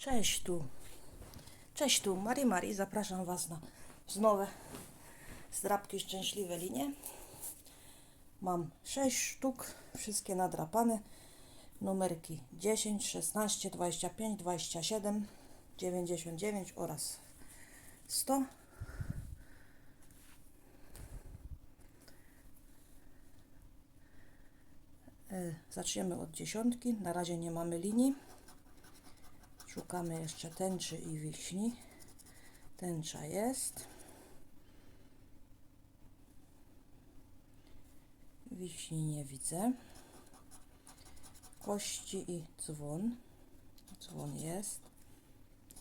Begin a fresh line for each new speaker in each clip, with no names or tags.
Cześć tu. Cześć tu, Mari Mari. Zapraszam Was na znowu zdrabki szczęśliwe linie. Mam 6 sztuk, wszystkie nadrapane. Numerki 10, 16, 25, 27, 99 oraz 100. E, Zaczniemy od dziesiątki. Na razie nie mamy linii. Szukamy jeszcze tęczy i wiśni. Tęcza jest. Wiśni nie widzę. Kości i dzwon. Dzwon jest.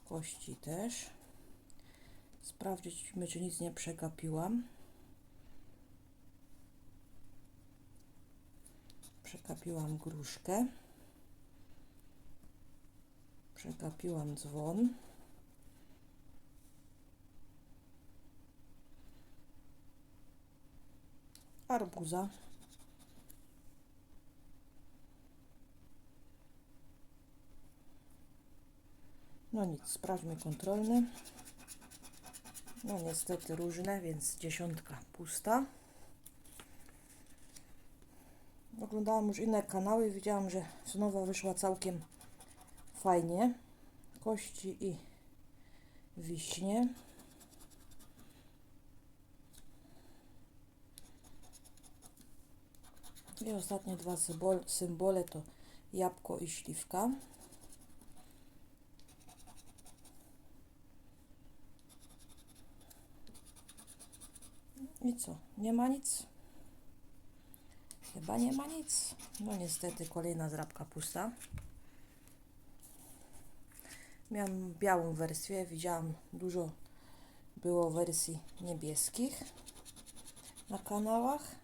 Kości też. Sprawdźmy, czy nic nie przegapiłam. Przekapiłam gruszkę. Przegapiłam dzwon. Arbuza. No nic, sprawdźmy kontrolny. No niestety różne, więc dziesiątka pusta. Oglądałam już inne kanały, widziałam, że znowu wyszła całkiem fajnie. Kości i wiśnie. I ostatnie dwa symbol, symbole to jabłko i śliwka. I co? Nie ma nic? Chyba nie ma nic. No niestety kolejna zrabka pusta. Miałam białą wersję, widziałam dużo było wersji niebieskich na kanałach.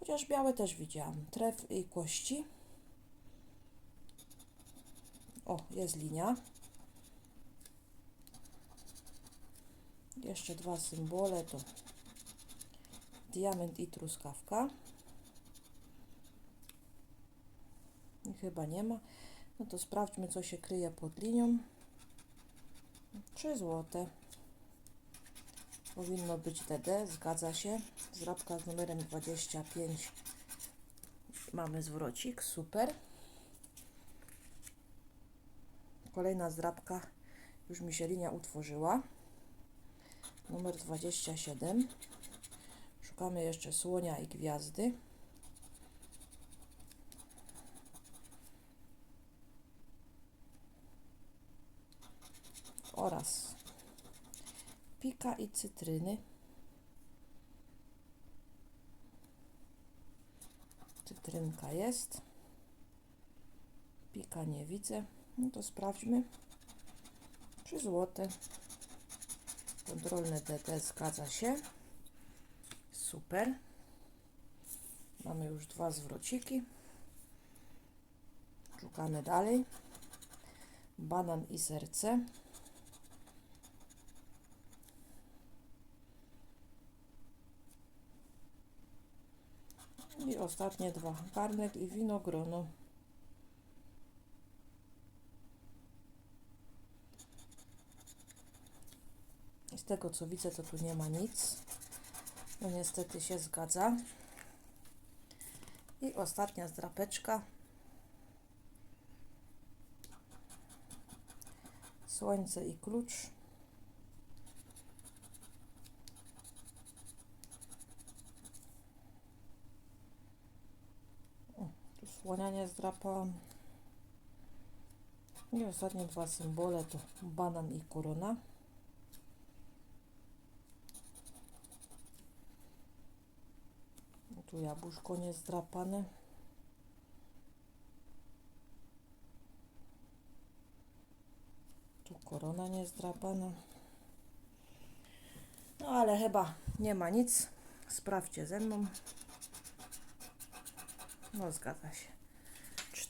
Chociaż białe też widziałam. Tref i kości. O, jest linia. Jeszcze dwa symbole to diament i truskawka. I chyba nie ma. No to sprawdźmy, co się kryje pod linią. 3 złote. Powinno być DD, zgadza się. Zrabka z numerem 25. Mamy zwrocik, super. Kolejna zdrabka. Już mi się linia utworzyła. Numer 27. Szukamy jeszcze słonia i gwiazdy. Oraz pika i cytryny. Cytrynka jest. Pika nie widzę. No to sprawdźmy. 3 złote. Kontrolne DT zgadza się. Super. Mamy już dwa zwrociki. Szukamy dalej. Banan i serce. I ostatnie dwa. Garnek i winogrono. Z tego co widzę, to tu nie ma nic. No niestety się zgadza. I ostatnia zdrapeczka. Słońce i klucz. Tu słonia nie zdrapałam. I ostatnie dwa symbole to banan i korona. Tu jabłuszko nie zdrapane. Tu korona nie zdrapana. No ale chyba nie ma nic. Sprawdźcie ze mną. No zgadza się.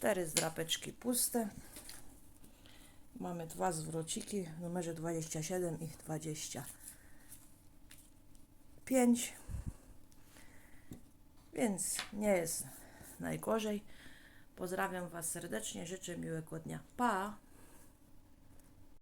Cztery zdrapeczki puste. Mamy dwa zwrociki w numerze 27 i 25. Więc nie jest najgorzej. Pozdrawiam Was serdecznie, życzę miłego dnia. Pa!